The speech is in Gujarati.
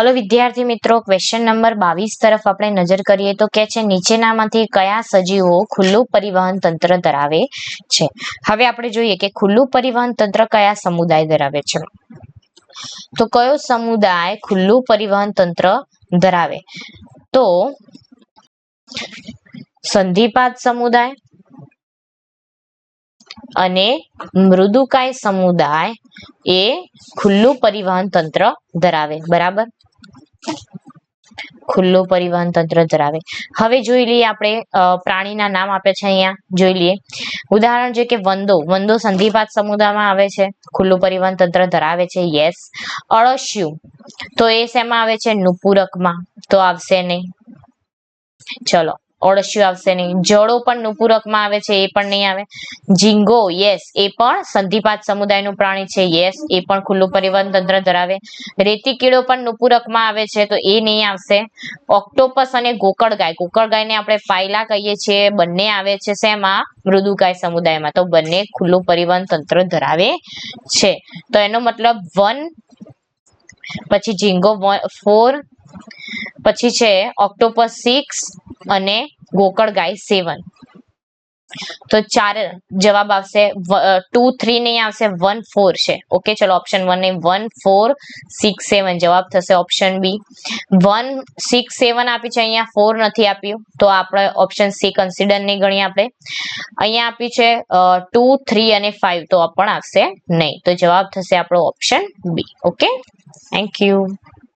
હલો વિદ્યાર્થી મિત્રો ક્વેશ્ચન નંબર બાવીસ તરફ આપણે નજર કરીએ તો કે છે, નીચેનામાંથી કયા સજીવો ખુલ્લું પરિવહન તંત્ર ધરાવે છે? હવે આપણે જોઈએ કે ખુલ્લું પરિવહન તંત્ર કયા સમુદાય ધરાવે છે? તો કયો સમુદાય ખુલ્લું પરિવહન તંત્ર ધરાવે? તો સંધિપાત સમુદાય અને મૃદુકાય સમુદાય એ ખુલ્લું પરિવહન તંત્ર ધરાવે. બરાબર? ખુલ્લું પરિવહન તંત્ર ધરાવે. હવે જોઈ લઈએ આપણે પ્રાણીના નામ આપે છે અહીંયા. જોઈ લઈએ. ઉદાહરણ છે કે વંદો. વંદો સંધિપાત સમુદાયમાં આવે છે. ખુલ્લું પરિવહન તંત્ર ધરાવે છે યસ અળસિયું. તો એ શેમાં આવે છે નુપુરકમાં. તો આવશે નહીં. ચલો. અળસિયું આવશે નહીં. જળો પણ નુપુરકમાં આવે છે, એ પણ નહીં આવે. ઝીંગો યસ એ પણ સંધિપાત સમુદાયનું પ્રાણી છે યસ એ પણ ખુલ્લું પરિવહન તંત્ર ધરાવે. રેતી કીડો પણ નુપુરકમાં આવે છે, તો એ નહીં આવશે. ઓક્ટોપસ અને ગોકળ ગાય. ગોકળ ગાયને આપણે ફાયલા કહીએ છીએ, બંને આવે છે શેમાં મૃદુકાય સમુદાયમાં. તો બંને ખુલ્લું પરિવહન તંત્ર ધરાવે છે. તો એનો મતલબ વન, પછી ઝીંગો ફોર, પછી છે ઓક્ટોપસ સિક્સ અને ગોકળ ગાય સેવન. તો ચાર જવાબ આવશે ટુ થ્રી નહીં આવશે વન ફોર છે. ઓકે ચલો ઓપ્શન વન ને વન ફોર સિક્સ સેવન જવાબ થશે option B one six seven આપી છે અહીંયા. ફોર નથી આપ્યું. તો આપણે ઓપ્શન સી કન્સિડર નહીં ગણીએ આપણે. અહીંયા આપ્યું છે ટુ થ્રી અને ફાઈવ તો પણ આવશે નહીં. તો જવાબ થશે આપણો option B okay thank you